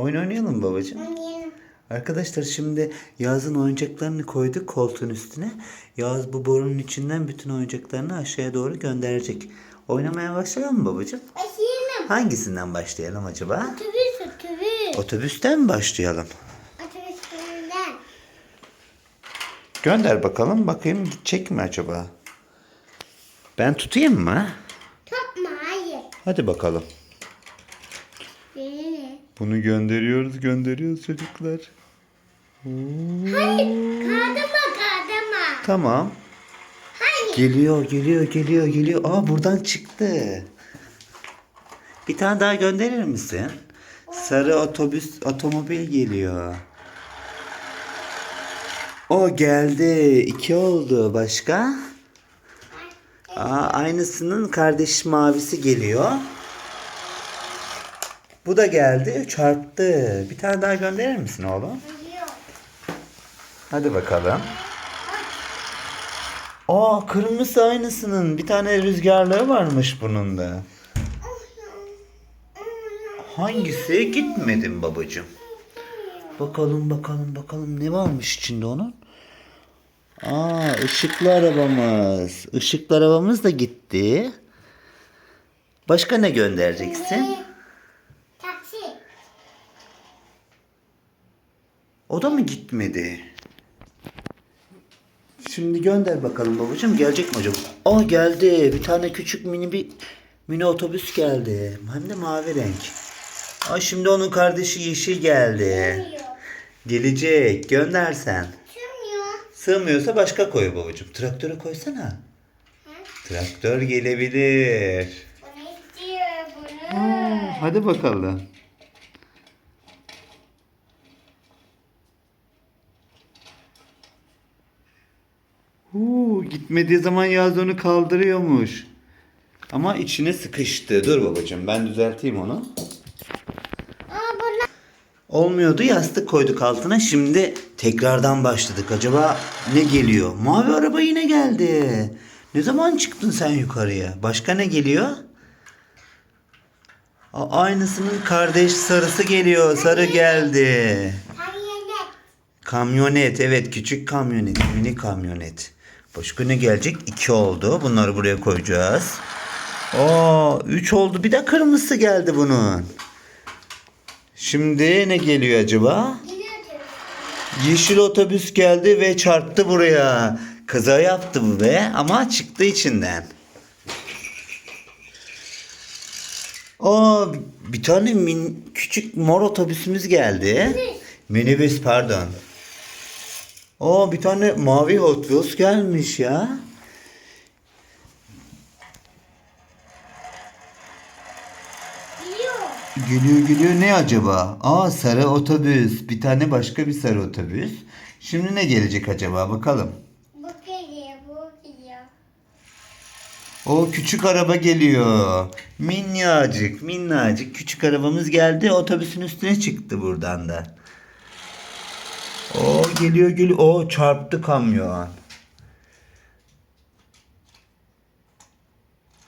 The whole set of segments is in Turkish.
Oyun oynayalım mı babacığım? Oynayalım. Arkadaşlar şimdi Yağız'ın oyuncaklarını koyduk koltuğun üstüne. Yağız bu borunun içinden bütün oyuncaklarını aşağıya doğru gönderecek. Oynamaya başlayalım mı babacığım? Başlayalım. Hangisinden başlayalım acaba? Otobüs otobüs. Otobüsten mi başlayalım? Otobüslerden. Gönder bakalım. Bakayım gidecek mi acaba? Ben tutayım mı? Topma hayır. Hadi bakalım. Bunu gönderiyoruz, gönderiyoruz çocuklar. Hayır. Kağıdıma kağıdıma. Tamam. Hayır. Geliyor, geliyor, geliyor, geliyor. Aa buradan çıktı. Bir tane daha gönderir misin? Sarı otobüs, otomobil geliyor. O geldi. İki oldu. Başka? Aa, aynısının kardeş mavisi geliyor. Bu da geldi. Çarptı. Bir tane daha gönderir misin oğlum? Hadi bakalım. Aa kırmızı aynısının. Bir tane rüzgarlığı varmış bunun da. Hangisi? Gitmedim babacığım. Bakalım bakalım bakalım ne varmış içinde onun? Aa ışıklı arabamız. Işıklı arabamız da gitti. Başka ne göndereceksin? Taksi. O da mı gitmedi? Şimdi gönder bakalım babacığım. Gelecek mi acaba? Aa geldi. Bir tane küçük mini bir mini otobüs geldi. Hem de mavi renk. Aa şimdi onun kardeşi yeşil geldi. Gelecek. Göndersen. Sığmıyor. Sığmıyorsa başka koy babacığım. Traktörü koysana. Traktör gelebilir. Bunu istiyor bunu. Hadi bakalım. Huu, gitmediği zaman Yaz onu kaldırıyormuş. Ama içine sıkıştı. Dur babacığım ben düzelteyim onu. Olmuyordu yastık koyduk altına. Şimdi tekrardan başladık. Acaba ne geliyor? Mavi araba yine geldi. Ne zaman çıktın sen yukarıya? Başka ne geliyor? A- aynısının kardeş sarısı geliyor. Sarı geldi. Kamyonet. Kamyonet evet küçük kamyonet mini kamyonet. Başka ne gelecek? İki oldu. Bunları buraya koyacağız. Aa, üç oldu. Bir de kırmızısı geldi bunun. Şimdi ne geliyor acaba? Yeşil otobüs geldi ve çarptı buraya. Kaza yaptı bu be ama çıktı içinden. Aa bir tane min, küçük mor otobüsümüz geldi. Minibüs pardon. Aa bir tane mavi Hot Wheels gelmiş ya. Geliyor geliyor ne acaba? Aa sarı otobüs. Bir tane başka bir sarı otobüs. Şimdi ne gelecek acaba bakalım. Bu geliyor. Bu geliyor. O küçük araba geliyor. Minnacık, minnacık küçük arabamız geldi. Otobüsün üstüne çıktı buradan da. O geliyor geliyor. O çarptı kamyon.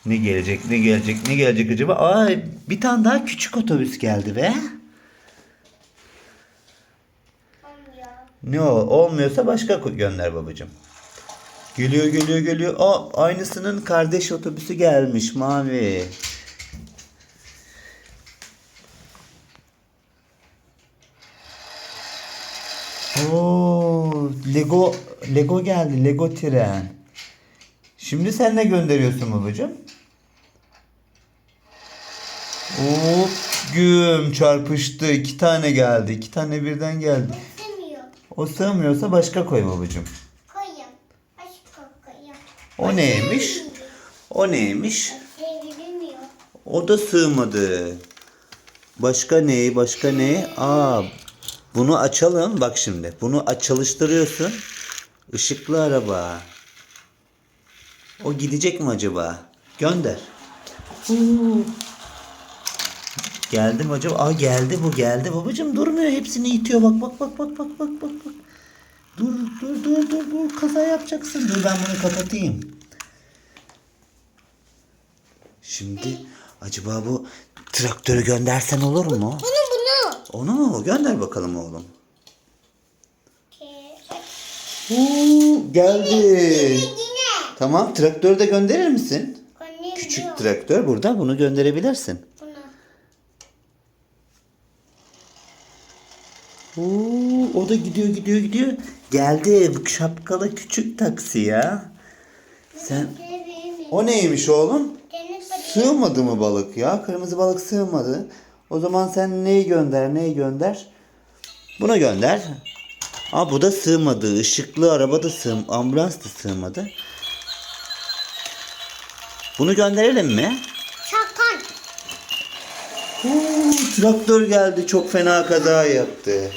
Ne gelecek, ne gelecek, ne gelecek acaba? Aa, bir tane daha küçük otobüs geldi be. Ne o? Olmuyorsa başka gönder babacığım. Geliyor geliyor geliyor. Aa, aynısının kardeş otobüsü gelmiş mavi. Oo, Lego Lego geldi. Lego tren. Şimdi sen ne gönderiyorsun babacığım? Hop güm çarpıştı. İki tane geldi. İki tane birden geldi. İstemiyor. O sığmıyorsa başka koy babacığım. Koyayım. Başka koyayım. O neymiş? O neymiş? Sevilmiyor. O da sığmadı. Başka ne? Başka ne? Aa, bunu açalım. Bak şimdi. Bunu çalıştırıyorsun. Işıklı araba. O gidecek mi acaba? Gönder. Huu. Geldi mi acaba? Aa geldi bu geldi. Babacığım durmuyor. Hepsini itiyor. Bak bak bak bak bak bak bak bak. Dur dur dur dur dur. Kaza yapacaksın. Dur ben bunu kapatayım. Şimdi acaba bu traktörü göndersen olur mu? Bunu. Onu mu? Gönder bakalım oğlum. Oo, geldi. Tamam traktörü de gönderir misin? Küçük traktör burada bunu gönderebilirsin. Oo, o da gidiyor gidiyor gidiyor. Geldi bu şapkalı küçük taksi ya. Sen o neymiş oğlum? Sığmadı mı balık ya? Kırmızı balık sığmadı. O zaman sen neyi gönder neyi gönder? Bunu gönder. Aa bu da sığmadı. Işıklı araba da sığm, ambulans da sığmadı. Bunu gönderelim mi? Oo, traktör geldi çok fena kaza yaptı.